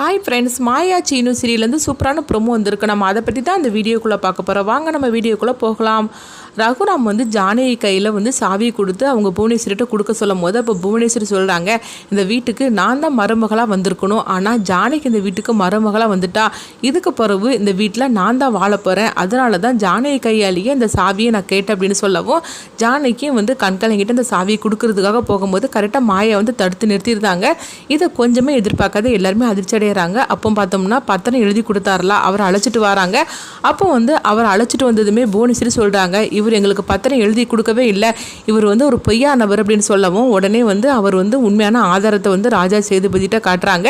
Hi friends Maya Seenu சீரியல்லேருந்து சூப்பரான promo வந்திருக்கு. நம்ம அதை பற்றி தான் அந்த வீடியோக்குள்ளே பார்க்க போகிறோம் வாங்க நம்ம வீடியோக்குள்ளே போகலாம். ரகுராம் வந்து ஜானகி கையில் வந்து சாவியை கொடுத்து அவங்க புவனேஸ்வரிட்ட கொடுக்க சொல்லும் போது அப்போ புவனேஸ்வரி சொல்கிறாங்க இந்த வீட்டுக்கு நான் தான் மருமகளாக வந்திருக்கணும். ஆனால் ஜானகி இந்த வீட்டுக்கு மருமகளாக வந்துட்டா. இதுக்கு பிறகு இந்த வீட்டில் நான் தான் வாழ போகிறேன் அதனால தான் ஜானகி கையாலேயே இந்த சாவியை நான் கேட்டேன் அப்படின்னு சொல்லவும் ஜானகியும் வந்து கண்கலங்கிட்ட இந்த சாவியை கொடுக்கறதுக்காக போகும்போது கரெக்டாக மாயை வந்து தடுத்து நிறுத்தியிருந்தாங்க. இதை கொஞ்சமே எதிர்பார்க்காத எல்லாருமே அதிர்ச்சி செய்கிறாங்க அப்போ பார்த்தோம்னா பத்திரம் எழுதி கொடுத்தாருல அவரை அழைச்சிட்டு வராங்க. அப்போ வந்து அவர் அழைச்சிட்டு வந்ததுமே புவனேஸ்வரி சொல்கிறாங்க இவர் எங்களுக்கு பத்திரம் எழுதி கொடுக்கவே இல்லை. இவர் வந்து ஒரு பொய்யானவர் அப்படின்னு சொல்லவும் உடனே வந்து அவர் வந்து உண்மையான ஆதாரத்தை வந்து ராஜா சேதுபதிட்ட காட்டுறாங்க.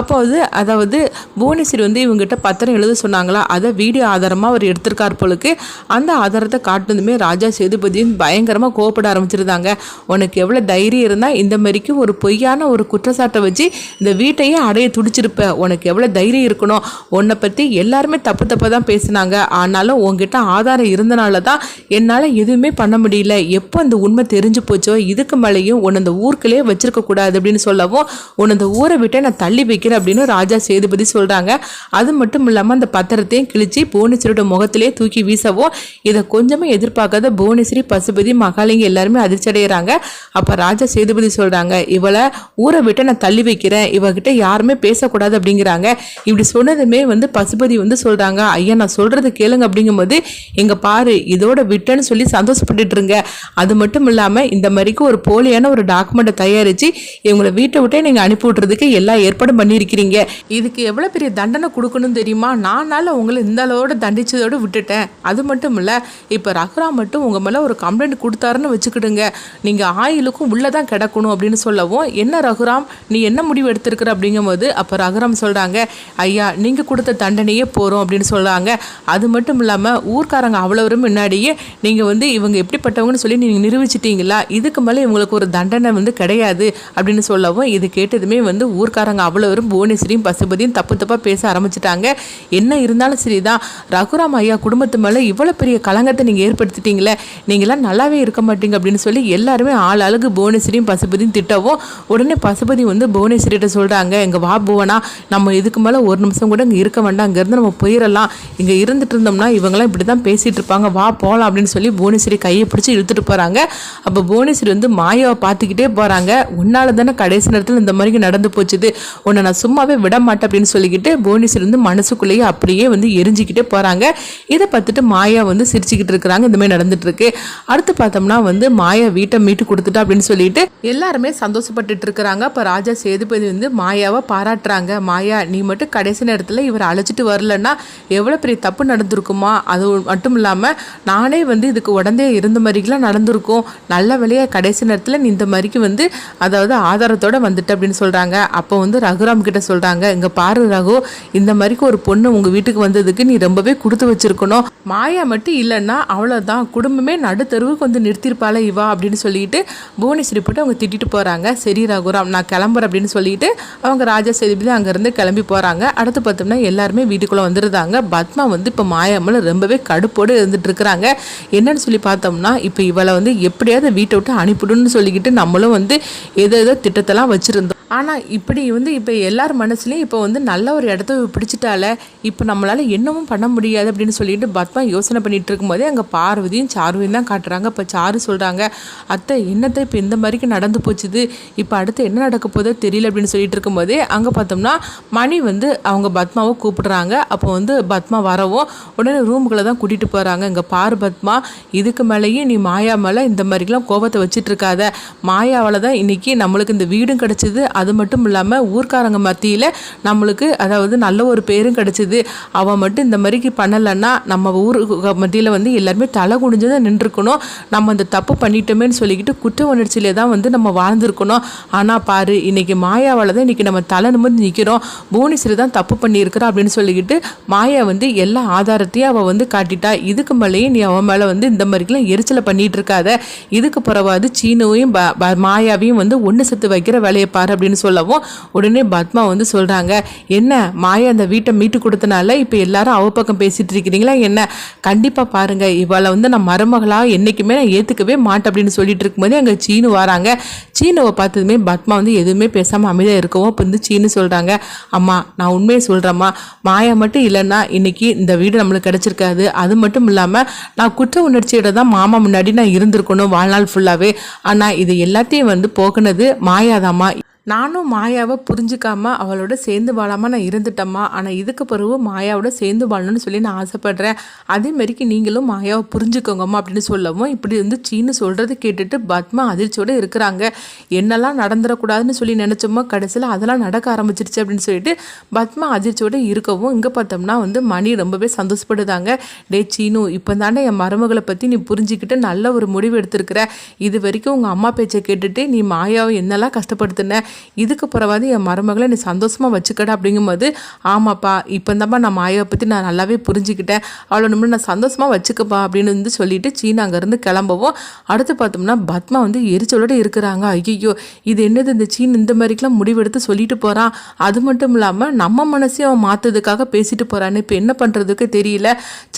அப்போ வந்து அதாவது புவனேஸ்வரி வந்து இவங்ககிட்ட பத்திரம் எழுத சொன்னாங்களா அதை வீடியோ ஆதாரமாக அவர் எடுத்திருக்கார் போலுக்கு. அந்த ஆதாரத்தை காட்டினதுமே ராஜா சேதுபதியும் பயங்கரமாக கோவப்பட ஆரம்பிச்சிருந்தாங்க. உனக்கு எவ்வளோ தைரியம் இருந்தால் இந்த மாதிரிக்கு ஒரு பொய்யான ஒரு குற்றச்சாட்டை வச்சு இந்த வீட்டையே அடைய துடிச்சிருப்ப. உனக்கு எவ்வளோ தைரியம் இருக்கணும்? உன்னை பற்றி எல்லாருமே தப்பு தப்பாக தான் பேசுனாங்க. ஆனாலும் உங்ககிட்ட ஆதாரம் இருந்தனால தான் என்னால் எதுவுமே பண்ண முடியல. எப்போ அந்த உண்மை தெரிஞ்சு போச்சோ இதுக்கு மேலேயும் உன்னை அந்த ஊருக்குள்ளே வச்சிருக்க கூடாது அப்படின்னு சொல்லவும் உன்னை அந்த ஊரை விட்டே நான் தள்ளி வைக்கிறேன் அப்படின்னு ராஜா சேதுபதி சொல்கிறாங்க அது மட்டும் இல்லாமல் அந்த பத்திரத்தையும் கிழிச்சு புவனேஸ்வரியோட முகத்திலே தூக்கி வீசவும் இதை கொஞ்சமே எதிர்பார்க்காத புவனேஸ்வரி பசுபதி மகாலிங்க எல்லாருமே அதிர்ச்சி அடைகிறாங்க அப்போ ராஜா சேதுபதி சொல்கிறாங்க இவளை ஊரை விட்டு நான் தள்ளி வைக்கிறேன். இவகிட்ட யாருமே பேசக்கூடாது. அப்படிங்கிறாங்க. இப்படி சொன்னதுமே வந்து பசுபதி வந்து சொல்கிறாங்க ஐயா நான் சொல்கிறது கேளுங்க. அப்படிங்கும்போது எங்க பாரு இதோட விட்டேன்னு சொல்லி சந்தோஷப்பட்டுட்டு இருங்க அது மட்டும் இல்லாமல் இந்த மாதிரிக்கு ஒரு போலியான ஒரு டாக்குமெண்ட்டை தயாரித்து இவங்களை வீட்டை விட்டே நீங்கள் அனுப்பி விட்றதுக்கு எல்லா ஏற்பாடும் பண்ணியிருக்கிறீங்க. இதுக்கு எவ்வளோ பெரிய தண்டனை கொடுக்கணும் தெரியுமா? நானால உங்களை இந்த அளவோட தண்டிச்சதோடு விட்டுட்டேன். அது மட்டும் இல்லை இப்போ ரகுராம் மட்டும் உங்கள் மேலே ஒரு கம்ப்ளைண்ட் கொடுத்தாருன்னு வச்சுக்கிடுங்க. நீங்கள் ஆயிலுக்கும் உள்ளே தான் கிடக்கணும் அப்படின்னு சொல்லவும் என்ன ரகுராம் நீ என்ன முடிவு எடுத்திருக்கிற? அப்படிங்கும்போது அப்போ ரகுராம் சொல்கிறாங்க ஐயா நீங்கள் கொடுத்த தண்டனையே போகிறோம் அப்படின்னு சொல்கிறாங்க அது மட்டும் இல்லாமல் ஊர்க்காரங்க அவ்வளவரும் முன்னாடியே நீங்கள் வந்து இவங்க எப்படிப்பட்டவங்கன்னு சொல்லி நீங்கள் நிரூபிச்சிட்டிங்களா? இதுக்கு மேலே இவங்களுக்கு ஒரு தண்டனை வந்து கிடையாது அப்படின்னு சொல்லவும் இது கேட்டதுமே வந்து ஊர்க்காரங்க அவ்வளவரும் புவனேஸ்வரியும் பசுபதியும் தப்பு தப்பாக பேச ஆரம்பிச்சிட்டாங்க. என்ன இருந்தாலும் சரி தான் ரகுராம் ஐயா குடும்பத்து மேலே இவ்வளோ பெரிய களங்கத்தை நீங்கள் ஏற்படுத்திட்டீங்களே நீங்களாம் நல்லாவே இருக்க மாட்டீங்க அப்படின்னு சொல்லி எல்லாருமே ஆள் அழகு புவனேஸ்வரியும் பசுபதியும் திட்டவும் உடனே பசுபதி வந்து புவனேஸ்வரிகிட்ட சொல்கிறாங்க எங்கள் வா புவனா நம்ம இதுக்கு மேலே ஒரு நிமிஷம் கூட இங்கே இருக்க வேண்டாம். இங்கேருந்து நம்ம போயிடலாம் இங்கே இருந்துட்டு இருந்தோம்னா இவங்களாம் இப்படி தான் பேசிகிட்டு இருப்பாங்க. வா போகலாம் அப்படின்னு சொல்லி புவனேஸ்வரி கையை பிடிச்சி இழுத்துட்டு போகிறாங்க அப்போ புவனேஸ்வரி வந்து மாயாவை பார்த்துக்கிட்டே போகிறாங்க உன்னால தானே கடைசி நேரத்தில் இந்த மாதிரி நடந்து போச்சுது. உன்னை நான் சும்மாவே விட மாட்டேன் அப்படின்னு சொல்லிக்கிட்டு புவனேஸ்வரி வந்து மனசுக்குள்ளேயே அப்படியே வந்து எரிஞ்சிக்கிட்டே போகிறாங்க இதை பார்த்துட்டு மாயா வந்து சிரிச்சுக்கிட்டு இருக்கிறாங்க. இந்த மாதிரி நடந்துட்டுருக்கு அடுத்து பார்த்தோம்னா வந்து மாயா வீட்டை மீட்டு கொடுத்துட்டா அப்படின்னு சொல்லிட்டு எல்லாருமே சந்தோஷப்பட்டுட்டு இருக்கிறாங்க. அப்போ ராஜா சேதுபதி வந்து மாயாவை பாராட்டுறாங்க. மாயா நீ மட்டும் கடைசி நேரத்தில் இவரை அழைச்சிட்டு வரலன்னா எவ்வளோ பெரிய தப்பு நடந்திருக்குமா? அது மட்டும் இல்லாமல் நானே வந்து இதுக்கு உடனே இருந்த மாதிரிக்கெலாம் நடந்திருக்கும். நல்ல வேலையாக கடைசி நேரத்தில் நீ இந்த மாதிரிக்கு வந்து அதாவது ஆதாரத்தோட வந்துட்ட அப்படின்னு சொல்கிறாங்க அப்போ வந்து ரகுராம் கிட்ட சொல்கிறாங்க இங்கே பாரு ரகு இந்த மாதிரிக்கு ஒரு பொண்ணு உங்கள் வீட்டுக்கு வந்ததுக்கு நீ ரொம்பவே கொடுத்து வச்சிருக்கணும். மாயா மட்டும் இல்லைன்னா அவ்வளோதான் குடும்பமே நடுத்தருவுக்கு வந்து நிறுத்திருப்பாள இவா அப்படின்னு சொல்லிட்டு புவனேஸ்வரி போட்டு அவங்க திட்டிட்டு போகிறாங்க சரி ரகுராம் நான் கிளம்புறேன் அப்படின்னு சொல்லிட்டு அவங்க ராஜா சேதுபதி அங்கேருந்து கிளம்பி போகிறாங்க அடுத்து பார்த்தோம்னா எல்லாருமே வீட்டுக்குள்ளே வந்துருந்தாங்க பத்மா வந்து இப்போ மாயாமல் ரொம்பவே கடுப்போடு இருந்துட்டு இருக்கிறாங்க என்னன்னு சொல்லி பார்த்தோம்னா இப்போ இவளை வந்து எப்படியாவது வீட்டை விட்டு அனுப்பிடுன்னு சொல்லிக்கிட்டு நம்மளும் வந்து ஏதோ ஏதோ திட்டத்தெல்லாம் வச்சுருந்தோம். ஆனால் இப்படி வந்து இப்போ எல்லார் மனசுலேயும் இப்போ வந்து நல்ல ஒரு இடத்த பிடிச்சிட்டால இப்போ நம்மளால் என்னமும் பண்ண முடியாது அப்படின்னு சொல்லிட்டு பத்மா யோசனை பண்ணிகிட்டு இருக்கும்போதே அங்கே பார்வதியும் சாருவையும் தான் காட்டுறாங்க. இப்போ சாரு சொல்கிறாங்க அத்தை என்னத்தை இப்போ இந்த மாதிரிக்கு நடந்து போச்சுது? இப்போ அடுத்து என்ன நடக்க போதோ தெரியல அப்படின்னு சொல்லிட்டு இருக்கும்போதே அங்கே பார்த்தோம்னா மணி வந்து அவங்க பத்மாவை கூப்பிடுறாங்க. அப்போ வந்து பத்மா வரவும் உடனே ரூமுக்குள்ளே தான் கூட்டிகிட்டு போகிறாங்க இங்கே பாரு பத்மா இதுக்கு மேலேயும் நீ மாயா மேலே இந்த மாதிரிலாம் கோபத்தை வச்சுட்டு இருக்காத. மாயாவால் தான் இன்னைக்கு நம்மளுக்கு இந்த வீடும் கிடச்சிது. அது மட்டும் இல்லாமல் ஊர்க்காரங்க மத்தியில் நம்மளுக்கு அதாவது நல்ல ஒரு பேரும் கிடச்சிது. அவன் மட்டும் இந்த மாதிரிக்கு பண்ணலைன்னா நம்ம ஊருக்கு மத்தியில் வந்து எல்லாருமே தலை குனிஞ்சு தான் நின்றுருக்கணும். நம்ம அந்த தப்பு பண்ணிட்டோமேன்னு சொல்லிக்கிட்டு குற்ற உணர்ச்சியிலே தான் வந்து நம்ம வாழ்ந்துருக்கணும். ஆனால் பாரு இன்றைக்கி மாயாவால் தான் இன்றைக்கி நம்ம தலை நிமிர்ந்து நிற்கிறோம் புவனேஸ்வரி தான் தப்பு பண்ணியிருக்கிறா அப்படின்னு சொல்லிக்கிட்டு மாயா வந்து எல்லா ஆதாரத்தையும் அவள் வந்து காட்டிட்டா. இதுக்கு மேலேயும் நீ அவன் மேலே வந்து இந்த மாதிரிக்கெல்லாம் எரிச்சலை பண்ணிட்டு இருக்காத. இதுக்கு பிறவாது சீனுவையும் ப- ப- மாயாவையும் வந்து ஒன்று செத்து வைக்கிற வேலையை பாரு அப்படின்னு அப்படின்னு சொல்லவும் உடனே பத்மா வந்து சொல்கிறாங்க என்ன மாயா அந்த வீட்டை மீட்டு கொடுத்தனால இப்போ எல்லாரும் அவ பக்கம் பேசிட்டு இருக்கிறீங்களா? என்ன? கண்டிப்பாக பாருங்க இவளை வந்து நான் மருமகளாக என்றைக்குமே நான் ஏற்றுக்கவே மாட்டேன் அப்படின்னு சொல்லிட்டு இருக்கும்போது அங்கே சீனு வராங்க. சீனுவை பார்த்ததுமே பத்மா வந்து எதுவுமே பேசாமல் அமைதியாக இருக்கவும் இப்போ வந்து சீனு சொல்கிறாங்க அம்மா நான் உண்மையை சொல்கிறேம்மா மாயா மட்டும் இல்லைன்னா இன்னைக்கு இந்த வீடு நம்மளுக்கு கிடச்சிருக்காது. அது மட்டும் இல்லாமல் நான் குற்ற உணர்ச்சியோட தான் மாமா முன்னாடி நான் இருந்திருக்கணும் வாழ்நாள் ஃபுல்லாகவே ஆனால் இது எல்லாத்தையும் வந்து போக்குனது மாயாதாம்மா. நானும் மாயாவை புரிஞ்சுக்காம அவளோட சேர்ந்து வாழாமல் நான் இருந்துட்டேம்மா. ஆனால் இதுக்கு பிறகு மாயாவோட சேர்ந்து வாழணும்னு சொல்லி நான் ஆசைப்படுறேன். அதே மாதிரிக்கு நீங்களும் மாயாவை புரிஞ்சுக்கோங்கம்மா அப்படின்னு சொல்லவும் இப்படி வந்து சீனு சொல்கிறது கேட்டுட்டு பத்மா அதிர்ச்சியோடு இருக்கிறாங்க. என்னெல்லாம் நடந்துடக்கூடாதுன்னு சொல்லி நினச்சோமோ கடைசியில் அதெல்லாம் நடக்க ஆரம்பிச்சிருச்சு அப்படின்னு சொல்லிட்டு பத்மா அதிர்ச்சியோடு இருக்கவும் இங்கே பார்த்தோம்னா வந்து மணி ரொம்பவே சந்தோஷப்படுதாங்க. டே சீனு இப்போ தானே என் மருமகளை பற்றி நீ புரிஞ்சுக்கிட்டு நல்ல ஒரு முடிவு எடுத்திருக்கிற. இது வரைக்கும் உங்கள் அம்மா பேச்சை கேட்டுட்டு நீ மாயாவை என்னெல்லாம் கஷ்டப்படுத்தின? இதுக்கு பிறவாது என் மருமகளை நீ சந்தோஷமாக வச்சுக்கடா அப்படிங்கும்போது ஆமாப்பா இப்போ தான்ப்பா நான் மாயாவை பற்றி நான் நல்லாவே புரிஞ்சுக்கிட்டேன். அவ்வளோ நம்ம நான் சந்தோஷமாக வச்சுக்கப்பா அப்படின்னு வந்து சொல்லிட்டு சீனா அங்கேருந்து கிளம்பவும் அடுத்து பார்த்தோம்னா பத்மா வந்து எரிச்சலோடு இருக்கிறாங்க. ஐயோ இது என்னது இந்த சீன்? இந்த மாதிரிக்கெலாம் முடிவெடுத்து சொல்லிட்டு போகிறான் அது மட்டும் இல்லாமல் நம்ம மனசையும் அவன் மாற்றதுக்காக பேசிட்டு போகிறான்னு இப்போ என்ன பண்ணுறதுக்கு தெரியல.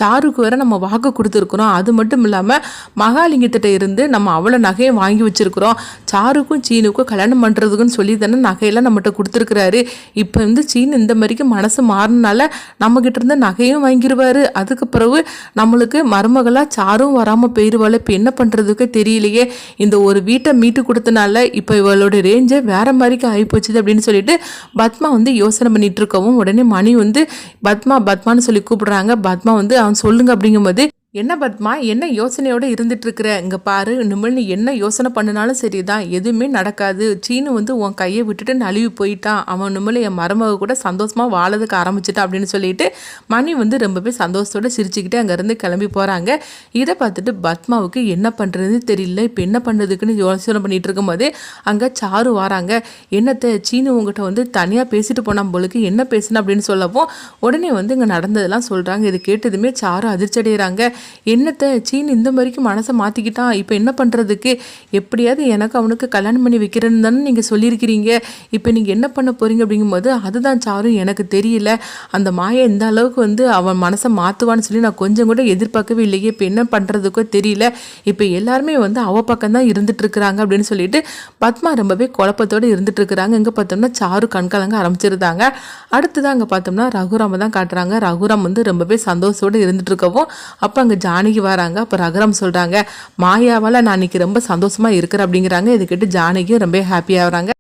சாருக்கு வேற நம்ம வாக்கு கொடுத்துருக்குறோம். அது மட்டும் இல்லாமல் மகாலிங்கத்திட்ட இருந்து நம்ம அவ்வளோ நகையை வாங்கி வச்சிருக்கிறோம். சாருக்கும் சீனுக்கும் கல்யாணம் பண்ணுறதுக்குன்னு சொல்லி தானே நகையெல்லாம் நம்மகிட்ட கொடுத்துருக்குறாரு. இப்போ வந்து சீன் இந்த மாதிரிக்கு மனசு மாறினால நம்மக்கிட்ட இருந்து நகையும் வாங்கிடுவாரு அதுக்கு பிறகு நம்மளுக்கு மருமகளாக சாரும் வராமல் போயிடுவாள் இப்போ என்ன பண்ணுறதுக்கு தெரியலையே. இந்த ஒரு வீட்டை மீட்டு கொடுத்தனால இப்போ இவளோட ரேஞ்சே வேற மாதிரிக்கு ஆகிப்போச்சுது அப்படின்னு சொல்லிட்டு பத்மா வந்து யோசனை பண்ணிட்டு இருக்கவும் உடனே மணி வந்து பத்மா பத்மான்னு சொல்லி கூப்பிடுறாங்க. பத்மா வந்து அவன் சொல்லுங்க. அப்படிங்கும்போது என்ன பத்மா என்ன யோசனையோடு இருந்துட்டு இருக்கிற பாரு இனிமேல் நீ என்ன யோசனை பண்ணினாலும் சரிதான். எதுவுமே நடக்காது. சீனு வந்து உன் கையை விட்டுட்டு நழுவி போயிட்டான். அவன் இனிமேல் என் மருமக கூட சந்தோஷமாக வாழதுக்கு ஆரம்பிச்சிட்டான் அப்படின்னு சொல்லிட்டு மணி வந்து ரொம்பவே சந்தோஷத்தோடு சிரிச்சுக்கிட்டு அங்கேருந்து கிளம்பி போகிறாங்க இதை பார்த்துட்டு பத்மாவுக்கு என்ன பண்ணுறதுன்னு தெரியல. இப்போ என்ன பண்ணுறதுக்குன்னு யோசனை பண்ணிட்டு இருக்கும்போது அங்கே சாரு வராங்க. என்னத்தை சீனு உங்ககிட்ட வந்து தனியாக பேசிட்டு போனான் போலுக்கு என்ன பேசுன அப்படின்னு சொல்லவும் உடனே வந்து இங்கே நடந்ததெல்லாம் சொல்கிறாங்க இது கேட்டதுமே சாரு அதிர்ச்சி அடைகிறாங்க என்னத்தை சீன் இந்த மாதிரிக்கு மனசை மாற்றிக்கிட்டான் இப்போ என்ன பண்ணுறதுக்கு எப்படியாவது எனக்கு அவனுக்கு கல்யாணம் பண்ணி வைக்கிறேன்னு தானே நீங்கள் சொல்லியிருக்கிறீங்க. இப்போ நீங்கள் என்ன பண்ண போகிறீங்க அப்படிங்கும்போது அதுதான் சாரும் எனக்கு தெரியல. அந்த மாயை இந்த அளவுக்கு வந்து அவன் மனசை மாற்றுவான்னு சொல்லி நான் கொஞ்சம் கூட எதிர்பார்க்கவே இல்லையே. இப்போ என்ன பண்ணுறதுக்கோ தெரியல. இப்போ எல்லாருமே வந்து அவ பக்கம்தான் இருந்துட்டுருக்குறாங்க அப்படின்னு சொல்லிட்டு பத்மா ரொம்பவே குழப்பத்தோடு இருந்துட்டுருக்குறாங்க. இங்கே பார்த்தோம்னா சாரு கண்கலங்க ஆரம்பிச்சிருந்தாங்க. அடுத்ததான் அங்கே பார்த்தோம்னா ரகுராம தான் காட்டுறாங்க. ரகுராம் வந்து ரொம்பவே சந்தோஷத்தோடு இருந்துட்டு இருக்கவும் அப்போ அங்கே ஜானகி வராங்க. அப்போ ரகுரம் சொல்கிறாங்க மாயாவால் நான் இன்னைக்கு ரொம்ப சந்தோஷமாக இருக்கிறேன் அப்படிங்கிறாங்க. இது கேட்டு ஜானகியும் ரொம்ப ஹாப்பியாகிறாங்க